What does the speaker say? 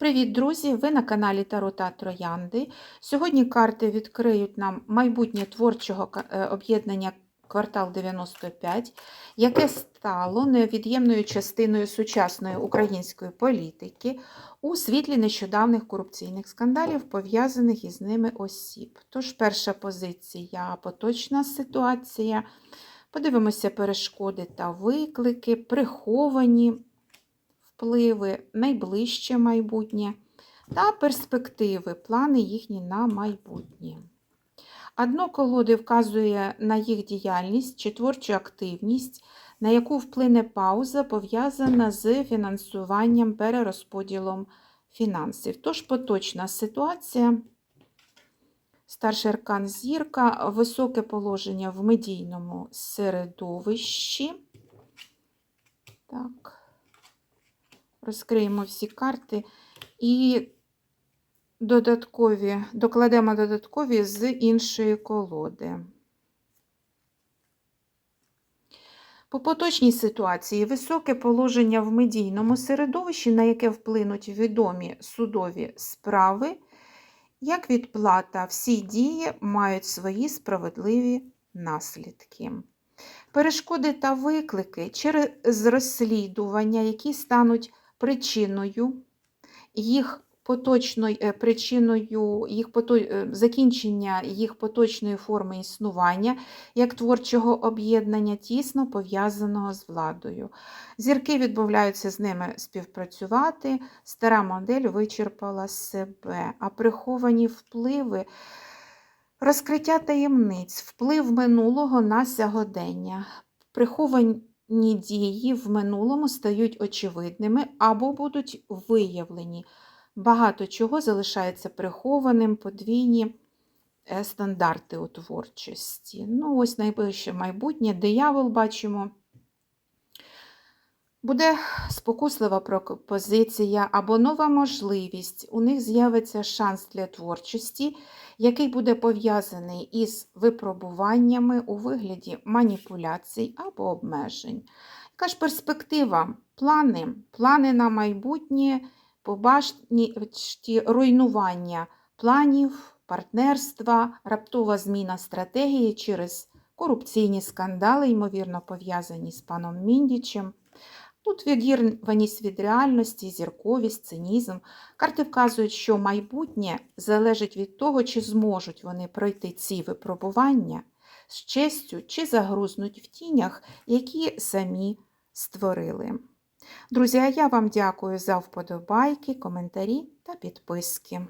Привіт, друзі! Ви на каналі Таро та Троянди. Сьогодні карти відкриють нам майбутнє творчого е, об'єднання Квартал 95, яке стало невід'ємною частиною сучасної української політики у світлі нещодавних корупційних скандалів, пов'язаних із ними осіб. Тож, перша позиція поточна ситуація. Подивимося перешкоди та виклики, приховані впливи, найближче майбутнє та перспективи, плани їхні на майбутнє. Одно колоди вказує на їх діяльність чи творчу активність, на яку вплине пауза, пов'язана з фінансуванням, перерозподілом фінансів. Тож поточна ситуація. Старший аркан зірка, високе положення в медійному середовищі. Так. Розкриємо всі карти і додаткові, докладемо додаткові з іншої колоди. По поточній ситуації високе положення в медійному середовищі, на яке вплинуть відомі судові справи, як відплата, всі дії мають свої справедливі наслідки. Перешкоди та виклики через розслідування, які стануть причиною їх поточної е, причиною їх пото- е, закінчення їх поточної форми існування як творчого об'єднання, тісно пов'язаного з владою. Зірки відмовляються з ними співпрацювати, стара модель вичерпала себе, а приховані впливи. Розкриття таємниць, вплив минулого на сьогодення, приховані дії в минулому стають очевидними або будуть виявлені. Багато чого залишається прихованим, подвійні е, стандарти у творчості. Ну, ось найближче майбутнє, диявол бачимо. Буде спокуслива пропозиція або нова можливість. У них з'явиться шанс для творчості, який буде пов'язаний із випробуваннями у вигляді маніпуляцій або обмежень. Яка ж перспектива? Плани, плани на майбутнє, побачті руйнування планів, партнерства, раптова зміна стратегії через корупційні скандали, ймовірно, пов'язані з паном Міндічем. Тут відірваність від реальності, зірковість, цинізм. Карти вказують, що майбутнє залежить від того, чи зможуть вони пройти ці випробування з честю, чи загрузнуть в тінях, які самі створили. Друзі, а я вам дякую за вподобайки, коментарі та підписки.